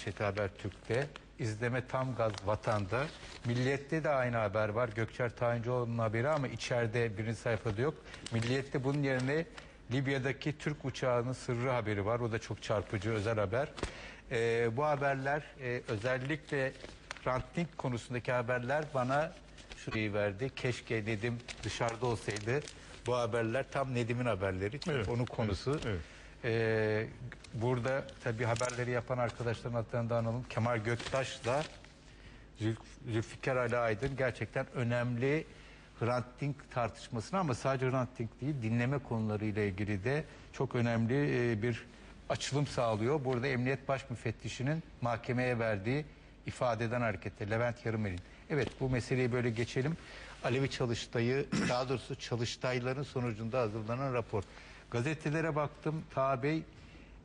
manşeti Habertürk'te. İzleme tam gaz vatanda. Milliyet'te de aynı haber var. Gökçer Tayincioğlu'nun haberi ama içeride birinci sayfada yok. Milliyet'te bunun yerine Libya'daki Türk uçağının sırrı haberi var. O da çok çarpıcı özel haber. Ee, bu haberler e, özellikle ranting konusundaki haberler bana şu şeyi verdi. Keşke Nedim dışarıda olsaydı. Bu haberler tam Nedim'in haberleri. Çünkü Evet, onun konusu. evet. Ee, burada tabii haberleri yapan arkadaşların adlarını da analım. Kemal Göktaş da Zülf- Zülfikar Ali Aydın gerçekten önemli Hrant Dink tartışmasına ama sadece Hrant Dink değil dinleme konularıyla ilgili de çok önemli e, bir açılım sağlıyor. Burada Emniyet Baş Müfettişi'nin mahkemeye verdiği ifadeden hareketle Levent Yarımel'in. Evet bu meseleyi böyle geçelim. Alevi Çalıştay'ı daha doğrusu Çalıştayların sonucunda hazırlanan rapor. Gazetelere baktım Bey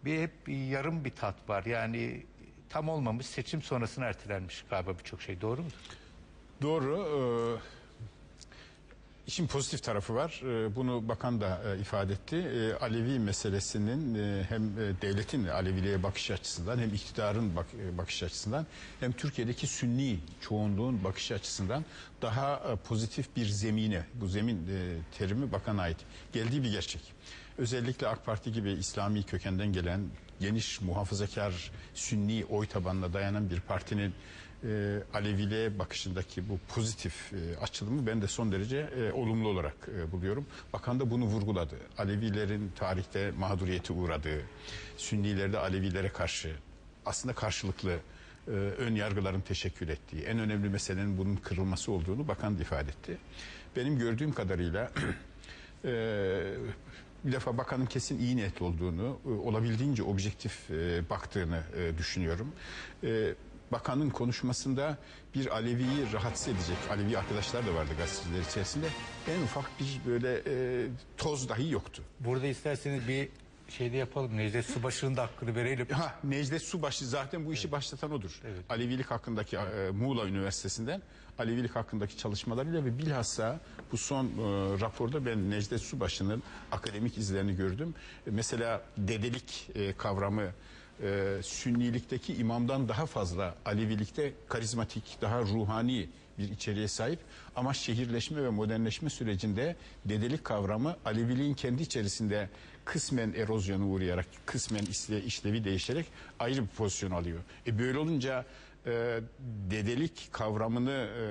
bir hep bir yarım bir tat var. Yani tam olmamış seçim sonrasına ertelenmiş galiba birçok şey doğru mu? Doğru. Ee, işin pozitif tarafı var. Ee, bunu bakan da e, ifade etti. Ee, Alevi meselesinin e, hem e, devletin Aleviliğe bakış açısından hem iktidarın bak, bakış açısından hem Türkiye'deki Sünni çoğunluğun bakış açısından daha pozitif bir zemine, bu zemin terimi bakana ait geldiği bir gerçek. Özellikle AK Parti gibi İslami kökenden gelen geniş muhafazakar Sünni oy tabanına dayanan bir partinin e, Aleviliğe bakışındaki bu pozitif e, açılımı ben de son derece e, olumlu olarak e, buluyorum. Bakan da bunu vurguladı. Alevilerin tarihte mağduriyete uğradığı, Sünnilerde Alevilere karşı aslında karşılıklı e, ön yargıların teşekkür ettiği, en önemli meselenin bunun kırılması olduğunu bakan da ifade etti. Benim gördüğüm kadarıyla e, bir defa bakanın kesin iyi niyetli olduğunu, e, olabildiğince objektif e, baktığını e, düşünüyorum. Bakanın konuşmasında bir Alevi'yi rahatsız edecek, Alevi arkadaşlar da vardı gazeteciler içerisinde. En ufak bir böyle toz dahi yoktu. Burada isterseniz bir şeyde yapalım. Necdet Subaşı'nın da hakkını verelim. Ha, Necdet Subaşı zaten bu işi başlatan odur. Alevilik hakkındaki e, Muğla Üniversitesi'nden Alevilik hakkındaki çalışmalarıyla ve bilhassa bu son e, raporda ben Necdet Subaşı'nın akademik izlerini gördüm. E, mesela dedelik e, kavramı e, Sünnilikteki imamdan daha fazla Alevilikte karizmatik, daha ruhani bir içeriğe sahip ama şehirleşme ve modernleşme sürecinde dedelik kavramı Aleviliğin kendi içerisinde kısmen erozyona uğrayarak, kısmen işle- işlevi değişerek ayrı bir pozisyon alıyor. E böyle olunca e, dedelik kavramını e,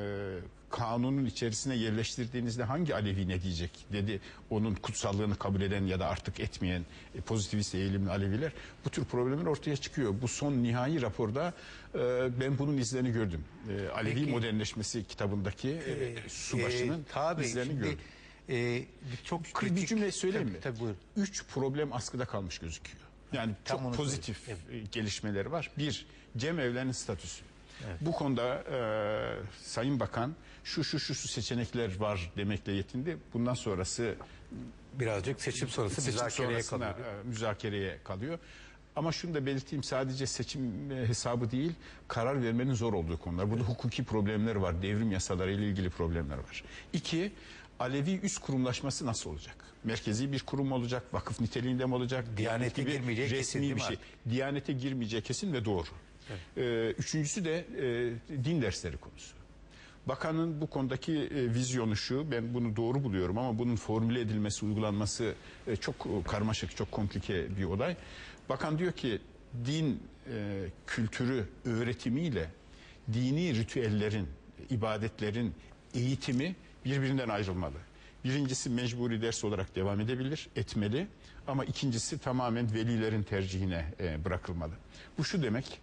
kanunun içerisine yerleştirdiğinizde hangi Alevi ne diyecek dedi. Onun kutsallığını kabul eden ya da artık etmeyen e, pozitivist eğilimli Aleviler bu tür problemler ortaya çıkıyor. Bu son nihai raporda e, ben bunun izlerini gördüm. E, Alevi Peki. modernleşmesi kitabındaki e, Subaşı'nın Ee, tabii izlerini şimdi gördüm. E, çok Bir kritik. cümle söyleyeyim Tabii, mi? Tabii buyurun. Üç problem askıda kalmış gözüküyor. Yani Tam çok pozitif söyleyeyim. e, gelişmeleri var. Bir, Cem Evler'in statüsü. Bu konuda e, Sayın Bakan şu şu şu şu seçenekler var demekle yetindi. Bundan sonrası Birazcık seçim sonrası seçim müzakereye kalıyor. e, müzakereye kalıyor. Ama şunu da belirteyim sadece seçim e, hesabı değil karar vermenin zor olduğu konular. Burada hukuki problemler var. Devrim yasaları ile ilgili problemler var. İki, Alevi üst kurumlaşması nasıl olacak? Merkezi bir kurum olacak? Vakıf niteliğinde mi olacak? Diyanete kesin resmi değil bir şey. Diyanete girmeyeceği kesin ve doğru. Ee, üçüncüsü de e, din dersleri konusu. Bakanın bu konudaki e, vizyonu şu, ben bunu doğru buluyorum ama bunun formüle edilmesi, uygulanması e, çok e, karmaşık, çok komplike bir olay. Bakan diyor ki din e, kültürü öğretimiyle dini ritüellerin, ibadetlerin eğitimi birbirinden ayrılmalı. Birincisi mecburi ders olarak devam edebilir, etmeli ama ikincisi tamamen velilerin tercihine e, bırakılmalı. Bu şu demek,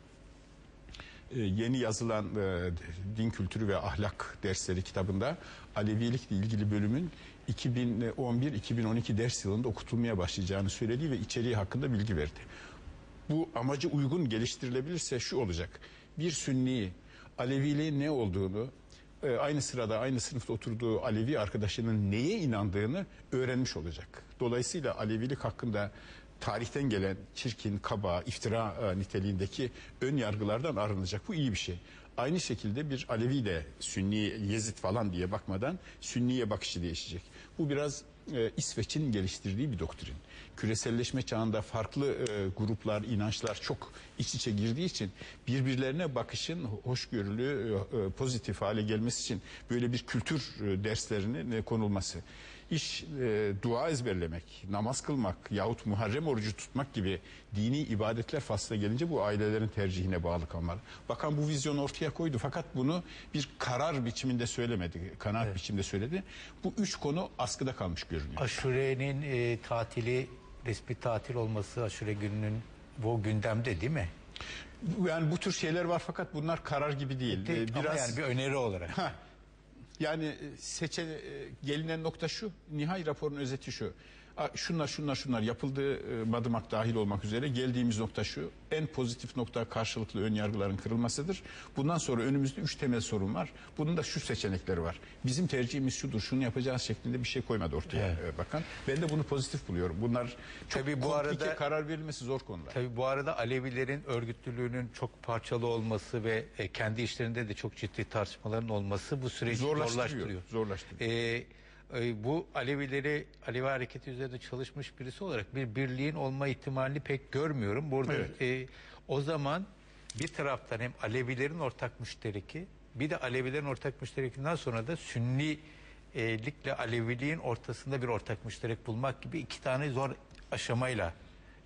e, yeni yazılan e, din kültürü ve ahlak dersleri kitabında Alevilikle ilgili bölümün 2011-2012 ders yılında okutulmaya başlayacağını söyledi ve içeriği hakkında bilgi verdi. Bu amacı uygun geliştirilebilirse şu olacak. Bir Sünni Aleviliğin ne olduğunu e, aynı sırada aynı sınıfta oturduğu Alevi arkadaşının neye inandığını öğrenmiş olacak. Dolayısıyla Alevilik hakkında tarihten gelen çirkin, kaba, iftira e, niteliğindeki ön yargılardan arınacak. Bu iyi bir şey. Aynı şekilde bir Alevi de Sünni, Yezid falan diye bakmadan Sünniye bakışı değişecek. Bu biraz e, İsveç'in geliştirdiği bir doktrin. Küreselleşme çağında farklı e, gruplar, inançlar çok iç içe girdiği için birbirlerine bakışın hoşgörülü, e, e, pozitif hale gelmesi için böyle bir kültür e, derslerinin e, konulması. İş e, dua ezberlemek, namaz kılmak yahut Muharrem orucu tutmak gibi dini ibadetler fasla gelince bu ailelerin tercihine bağlı kalmalı. Bakan bu vizyonu ortaya koydu fakat bunu bir karar biçiminde söylemedi, kanaat biçiminde söyledi. Bu üç konu askıda kalmış görünüyor. Aşure'nin e, tatili, resmi tatil olması Aşure gününün bu gündemde değil mi? Yani bu tür şeyler var fakat bunlar karar gibi değil. Değil, Ee, Ama yani bir öneri olarak. Ha, yani e, seçe e, gelinen nokta şu. Nihai raporun özeti şu. Şunlar şunlar şunlar yapıldığı e, madımak dahil olmak üzere geldiğimiz nokta şu. En pozitif nokta karşılıklı ön yargıların kırılmasıdır. Bundan sonra önümüzde üç temel sorun var. Bunun da şu seçenekleri var. Bizim tercihimiz şudur. Şunu yapacağız şeklinde bir şey koymadı ortaya e, bakan. Ben de bunu pozitif buluyorum. Bunlar çok Tabii bu arada- karar verilmesi zor konular. Tabii bu arada Alevilerin örgütlülüğünün çok parçalı olması ve e, kendi işlerinde de çok ciddi tartışmaların olması bu süreci Zorlaştırıyor, zorlaştırıyor. zorlaştırıyor. E, bu Alevileri, Alevi hareketi üzerinde çalışmış birisi olarak bir birliğin olma ihtimalini pek görmüyorum. Burada Evet. e, o zaman bir taraftan hem Alevilerin ortak müştereki bir de Alevilerin ortak müşterekinden sonra da Sünnilikle Aleviliğin ortasında bir ortak müşterek bulmak gibi iki tane zor aşamayla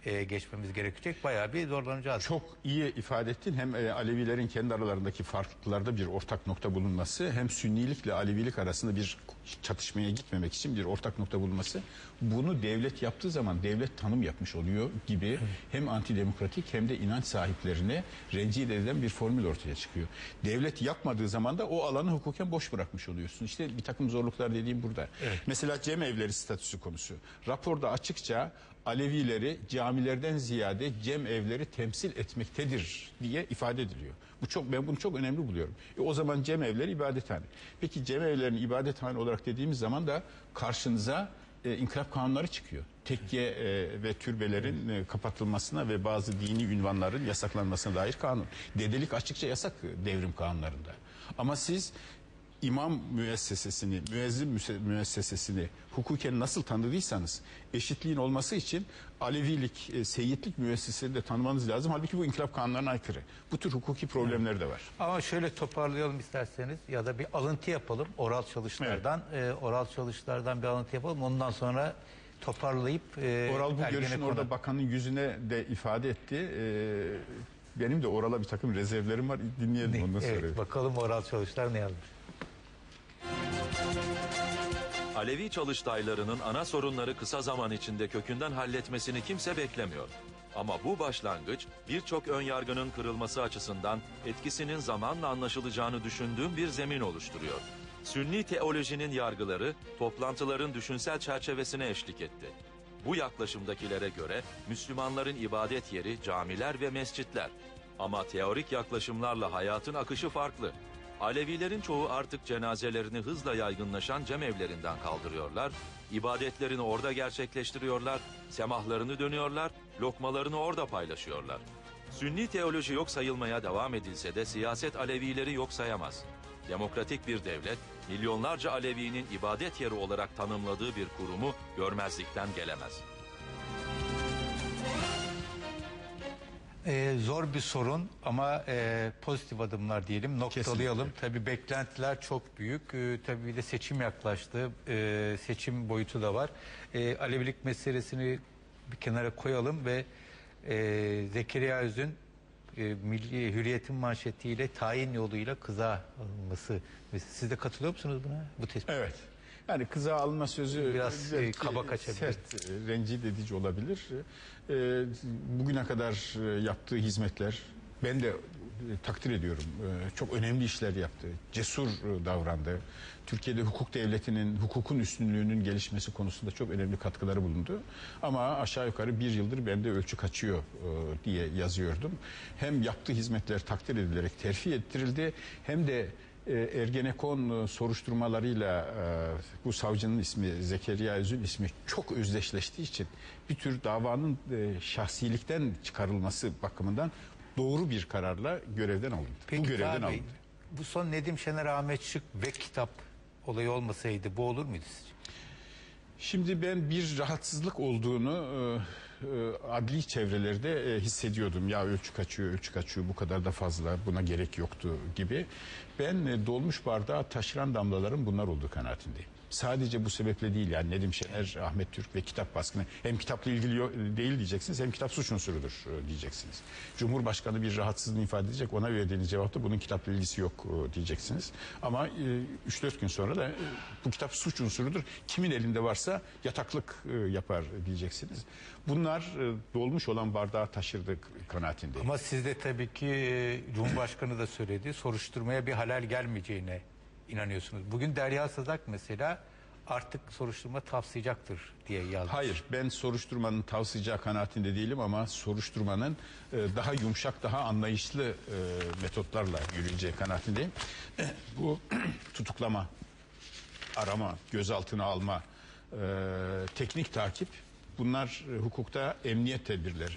e, geçmemiz gerekecek. Bayağı bir zorlanacağız. Çok iyi ifade ettin. Hem e, Alevilerin kendi aralarındaki farklılıklarda bir ortak nokta bulunması hem Sünnilikle Alevilik arasında bir çatışmaya gitmemek için bir ortak nokta bulunması. Bunu devlet yaptığı zaman devlet tanım yapmış oluyor gibi hem antidemokratik hem de inanç sahiplerine rencide eden bir formül ortaya çıkıyor. Devlet yapmadığı zaman da o alanı hukuken boş bırakmış oluyorsun. İşte bir takım zorluklar dediğim burada. Mesela cem evleri statüsü konusu. Raporda açıkça Alevileri camilerden ziyade cem evleri temsil etmektedir diye ifade ediliyor. Bu çok ben bunu çok önemli buluyorum. E, o zaman cem evleri ibadethane. Peki cem evlerini ibadethane olarak dediğimiz zaman da karşınıza e, inkılap kanunları çıkıyor. Tekke e, ve türbelerin e, kapatılmasına ve bazı dini ünvanların yasaklanmasına dair kanun. Dedelik açıkça yasak devrim kanunlarında. Ama siz imam müessesesini, müezzin müessesesini hukuken nasıl tanıdıysanız eşitliğin olması için Alevilik, e, seyitlik müessesesini de tanımanız lazım. Halbuki bu inkılap kanunlarına aykırı. Bu tür hukuki problemler de var. Ama şöyle toparlayalım isterseniz ya da bir alıntı yapalım oral çalışlardan. E, oral çalışlardan bir alıntı yapalım. Ondan sonra toparlayıp e, Oral bu görüşün orada bakanın yüzüne de ifade etti. Ee, benim de orala bir takım rezervlerim var. Dinleyelim ondan sonra. Evet, bakalım oral çalışlar ne yazmış. Alevi çalıştaylarının ana sorunları kısa zaman içinde kökünden halletmesini kimse beklemiyor. Ama bu başlangıç birçok önyargının kırılması açısından etkisinin zamanla anlaşılacağını düşündüğüm bir zemin oluşturuyor. Sünni teolojinin yargıları toplantıların düşünsel çerçevesine eşlik etti. Bu yaklaşımdakilere göre Müslümanların ibadet yeri camiler ve mescitler. Ama teorik yaklaşımlarla hayatın akışı farklı. Alevilerin çoğu artık cenazelerini hızla yaygınlaşan cemevlerinden kaldırıyorlar, ibadetlerini orada gerçekleştiriyorlar, semahlarını dönüyorlar, lokmalarını orada paylaşıyorlar. Sünni teoloji yok sayılmaya devam edilse de siyaset Alevileri yok sayamaz. Demokratik bir devlet, milyonlarca Alevi'nin ibadet yeri olarak tanımladığı bir kurumu görmezlikten gelemez. Ee, zor bir sorun ama e, pozitif adımlar diyelim noktalayalım. Tabii beklentiler çok büyük. Ee, tabii bir de seçim yaklaştı. Ee, seçim boyutu da var. Ee, Alevilik meselesini bir kenara koyalım ve e, Zekeriya Öz'ün e, Milli Hürriyet'in manşetiyle tayin yoluyla kıza alınması. Siz de katılıyor musunuz buna? Bu tespit. Evet. Yani kıza alınma sözü Biraz, e, belki kaba kaçabilir. Sert, e, rencide edici olabilir. E, bugüne kadar e, yaptığı hizmetler ben de e, takdir ediyorum. E, çok önemli işler yaptı. Cesur e, davrandı. Türkiye'de hukuk devletinin, hukukun üstünlüğünün gelişmesi konusunda çok önemli katkıları bulundu. Ama aşağı yukarı bir yıldır bende ölçü kaçıyor e, diye yazıyordum. Hem yaptığı hizmetler takdir edilerek terfi ettirildi hem de e, Ergenekon e, soruşturmalarıyla e, bu savcının ismi Zekeriya Özül ismi çok özdeşleştiği için bir tür davanın e, şahsilikten çıkarılması bakımından doğru bir kararla görevden alındı. Peki bu görevden Bey, alındı. bu son Nedim Şener Ahmet Şık ve kitap olayı olmasaydı bu olur muydu sizce? Şimdi ben bir rahatsızlık olduğunu e, e, adli çevrelerde e, hissediyordum. Ya ölçü kaçıyor, ölçü kaçıyor bu kadar da fazla buna gerek yoktu gibi. Ben e, dolmuş bardağa taşıran damlaların bunlar olduğu kanaatindeyim. Sadece bu sebeple değil yani Nedim Şener, Ahmet Türk ve kitap baskını hem kitapla ilgili değil diyeceksiniz hem kitap suç unsurudur e, diyeceksiniz. Cumhurbaşkanı bir rahatsızlığını ifade edecek ona verdiğiniz cevapta bunun kitapla ilgisi yok e, diyeceksiniz. Ama 3-4 gün sonra da e, bu kitap suç unsurudur. Kimin elinde varsa yataklık e, yapar diyeceksiniz. Bunlar e, dolmuş olan bardağı taşırdık kanaatindeyim. Ama siz de tabii ki e, Cumhurbaşkanı da söyledi soruşturmaya bir halel gelmeyeceğine inanıyorsunuz. Bugün Derya Sadak mesela artık soruşturma tavsiyacaktır diye yazmış. Hayır ben soruşturmanın tavsiyacağı kanaatinde değilim ama soruşturmanın e, daha yumuşak daha anlayışlı e, metotlarla yürüyeceği kanaatindeyim. Bu tutuklama, arama, gözaltına alma, e, teknik takip bunlar e, hukukta emniyet tedbirleri.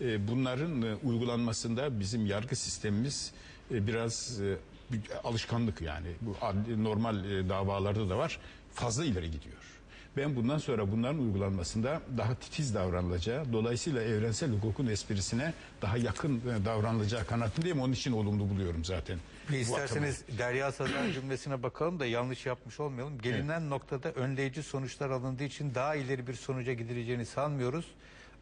E, bunların e, uygulanmasında bizim yargı sistemimiz e, biraz e, bir alışkanlık yani bu adli- normal e, davalarda da var fazla ileri gidiyor. Ben bundan sonra bunların uygulanmasında daha titiz davranılacağı, dolayısıyla evrensel hukukun esprisine daha yakın e, davranılacağı kanaatindeyim. Onun için olumlu buluyorum zaten. Bir isterseniz Derya Sadak cümlesine bakalım da yanlış yapmış olmayalım. Gelinen noktada önleyici sonuçlar alındığı için daha ileri bir sonuca gidileceğini sanmıyoruz.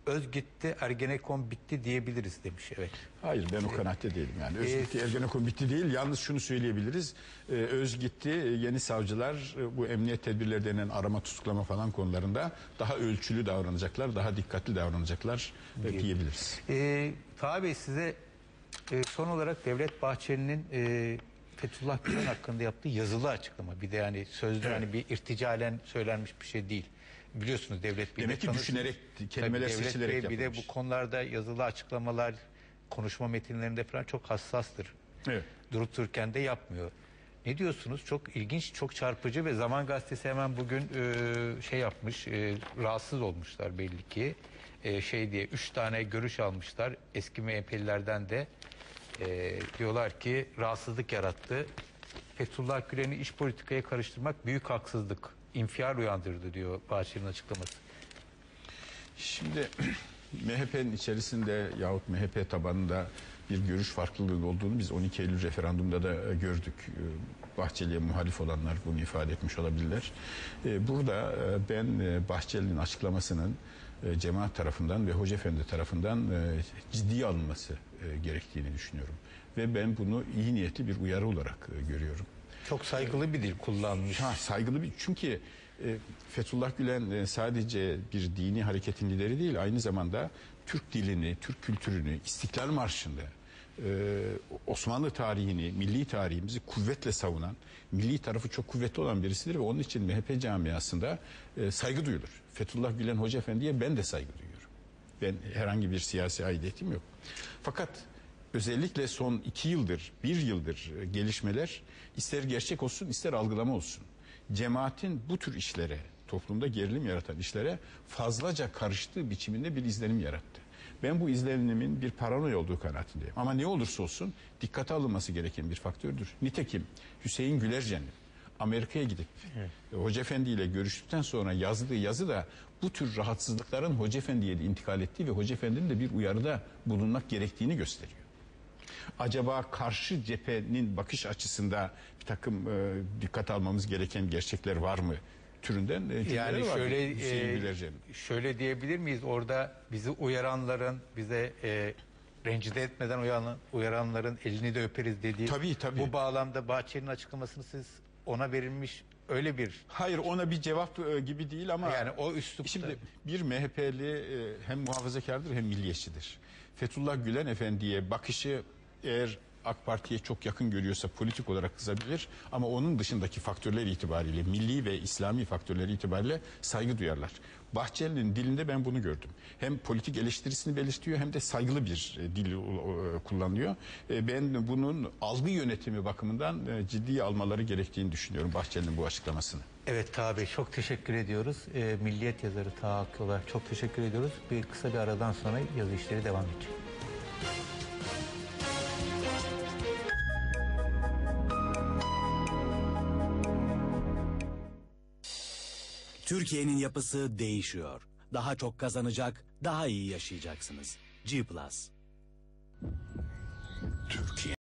Öz gitti, Ergenekon bitti diyebiliriz demiş. Evet. Hayır ben o kanaatte değilim yani. Öz Ee, gitti Ergenekon bitti değil. Yalnız şunu söyleyebiliriz. Ee, öz gitti yeni savcılar e, bu emniyet tedbirleri denen arama tutuklama falan konularında daha ölçülü davranacaklar, daha dikkatli davranacaklar e, diyebiliriz. Ee, Taha Bey size e, son olarak Devlet Bahçeli'nin e, Fethullah Gülen hakkında yaptığı yazılı açıklama. Bir de yani sözlü hani bir irticalen söylenmiş bir şey değil. Biliyorsunuz Devlet Bey Demek ki düşünerek, kelimeler Tabii Devlet seçilerek Bey bir de yapılmış. bu konularda yazılı açıklamalar, konuşma metinlerinde falan çok hassastır. Evet. Durup dururken de yapmıyor. Ne diyorsunuz? Çok ilginç, çok çarpıcı ve Zaman Gazetesi hemen bugün e, şey yapmış, e, rahatsız olmuşlar belli ki. E, şey diye üç tane görüş almışlar eski MHP'lilerden de. E, diyorlar ki rahatsızlık yarattı. Fethullah Gülen'i iş politikaya karıştırmak büyük haksızlık. İnfial uyandırdı diyor Bahçeli'nin açıklaması. Şimdi MHP'nin içerisinde yahut MHP tabanında bir görüş farklılığı olduğunu biz 12 Eylül referandumda da e, gördük. E, Bahçeli'ye muhalif olanlar bunu ifade etmiş olabilirler. E, Burada ben Bahçeli'nin açıklamasının cemaat tarafından ve Hoca Efendi tarafından ciddiye alınması gerektiğini düşünüyorum. Ve ben bunu iyi niyetli bir uyarı olarak görüyorum. Çok saygılı bir dil kullanmış. Ha, saygılı bir çünkü e, Fethullah Gülen e, sadece bir dini hareketin lideri değil aynı zamanda Türk dilini, Türk kültürünü, İstiklal Marşı'nda e, Osmanlı tarihini, milli tarihimizi kuvvetle savunan, milli tarafı çok kuvvetli olan birisidir ve onun için MHP camiasında e, saygı duyulur. Fethullah Gülen Hoca Efendi'ye ben de saygı duyuyorum. Ben herhangi bir siyasi aidiyetim yok. Fakat özellikle son iki yıldır, bir yıldır e, gelişmeler ister gerçek olsun ister algılama olsun. Cemaatin bu tür işlere, toplumda gerilim yaratan işlere fazlaca karıştığı biçiminde bir izlenim yarattı. Ben bu izlenimin bir paranoya olduğu kanaatindeyim. Ama ne olursa olsun dikkate alınması gereken bir faktördür. Nitekim Hüseyin Gülercen'in Amerika'ya gidip e, Hoca Efendi ile görüştükten sonra yazdığı yazı da bu tür rahatsızlıkların Hoca Efendi'ye de intikal ettiği ve Hoca Efendi'nin de bir uyarıda bulunmak gerektiğini gösteriyor. Acaba karşı cephenin bakış açısında bir takım e, dikkat almamız gereken gerçekler var mı? Türünden e, Yani var şöyle Hüseyin e, şöyle diyebilir miyiz? Orada bizi uyaranların bize e, rencide etmeden uyaran, uyaranların elini de öperiz dediği. Tabii, tabii. Bu bağlamda Bahçeli'nin açıklamasını siz ona verilmiş öyle bir Hayır ona bir cevap e, gibi değil ama yani o üslupta. Şimdi bir MHP'li e, hem muhafazakardır hem milliyetçidir. Fethullah Gülen Efendi'ye bakışı eğer AK Parti'ye çok yakın görüyorsa politik olarak kızabilir ama onun dışındaki faktörler itibariyle milli ve İslami faktörleri itibariyle saygı duyarlar. Bahçeli'nin dilinde ben bunu gördüm. Hem politik eleştirisini belirtiyor hem de saygılı bir e, dil e, kullanıyor. E, ben bunun algı yönetimi bakımından e, ciddiye almaları gerektiğini düşünüyorum Bahçeli'nin bu açıklamasını. Evet Taha Bey çok teşekkür ediyoruz. Ee, Milliyet yazarı Taha olarak çok teşekkür ediyoruz. Bir kısa bir aradan sonra yazı işleri devam edecek. Türkiye'nin yapısı değişiyor. Daha çok kazanacak, daha iyi yaşayacaksınız. G+. Türkiye